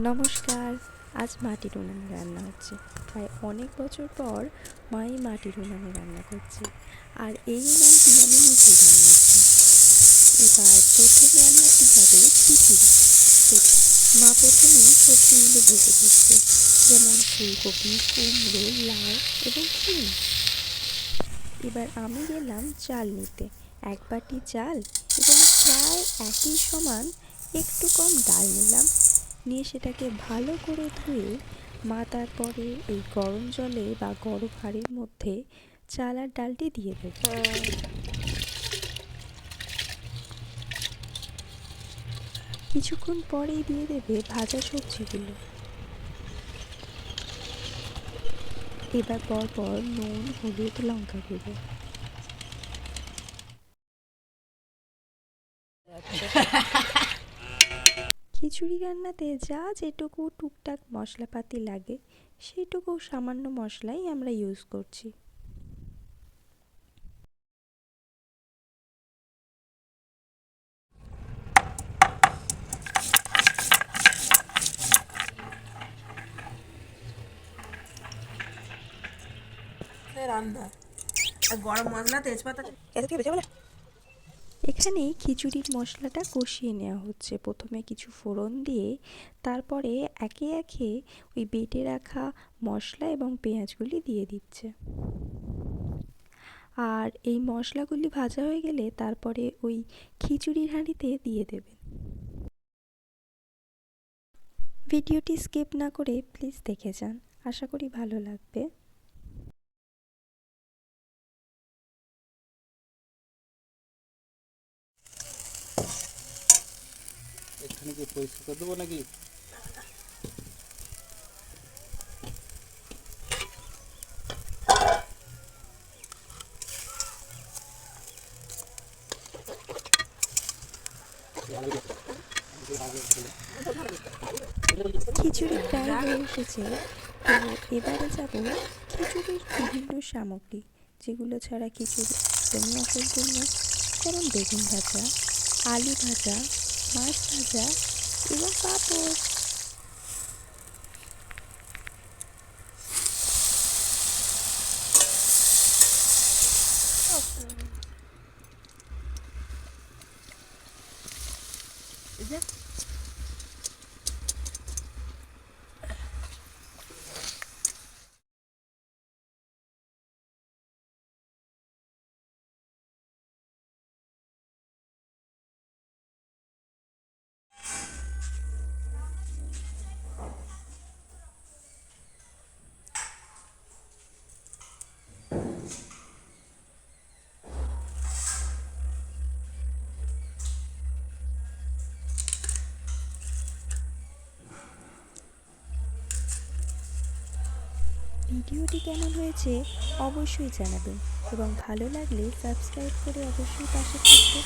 নমস্কার, আজ মাটির উনানে রান্না হচ্ছে। প্রায় অনেক বছর পর মাই মাটির উনানে রান্না করছে। আর এই উনানটি আমি নিজে বানিয়েছি এবার প্রথম রান্নাটি হবে খিচুড়ি তো মা প্রথমে সবজিগুলো ভেজে দিচ্ছে, যেমন ফুলকপি, কুমড়ো, লাউ এবং শিম এবার আমি গেলাম চাল নিতে। এক বাটি চাল এবং প্রায় একই সমান একটু কম ডাল নিলাম। নিয়ে সেটাকে ভালো করে ধুয়ে মা তারপরে এই গরম জলে বা গরম হাঁড়ির মধ্যে চাল আর ডালটি দিয়ে দেবে। কিছুক্ষণ পরেই দিয়ে দেবে ভাজা সবজিগুলো। এবার পরপর নুন, হলুদ, লঙ্কা গুঁড়ো। খিচুড়ি রান্নাতে যা যেটুকু টুকটাক মশলাপাতি লাগে সেইটুকু সামান্য মশলাই আমরা ইউজ করছি। রান্না। গরম মশলা তেজপাতা। এত কি বেজে বলে এখানে খিচুড়ির মশলাটা কষিয়ে নেওয়া হচ্ছে। প্রথমে কিছু ফোড়ন দিয়ে তারপরে একে একে ওই বেটে রাখা মশলা এবং পেঁয়াজগুলি দিয়ে দিচ্ছে। আর এই মশলাগুলি ভাজা হয়ে গেলে তারপরে ওই খিচুড়ির হাঁড়িতে দিয়ে দেবেন। ভিডিওটি স্কিপ না করে প্লিজ দেখে যান। আশা করি ভালো লাগবে। এখানে কি পরিষ্কার করে দেবো নাকি? এসেছে। এবারে যাব খিচুড়ির বিভিন্ন সামগ্রী, যেগুলো ছাড়া খিচুড়ি একদমই অসম্পূর্ণ যেমন বেগুন ভাজা, আলু ভাজা মাছ ভাজা এবং পাঁপড় ভিডিওটি কেমন হয়েছে অবশ্যই জানাবেন এবং ভালো লাগলে সাবস্ক্রাইব করে অবশ্যই পাশে থাকবে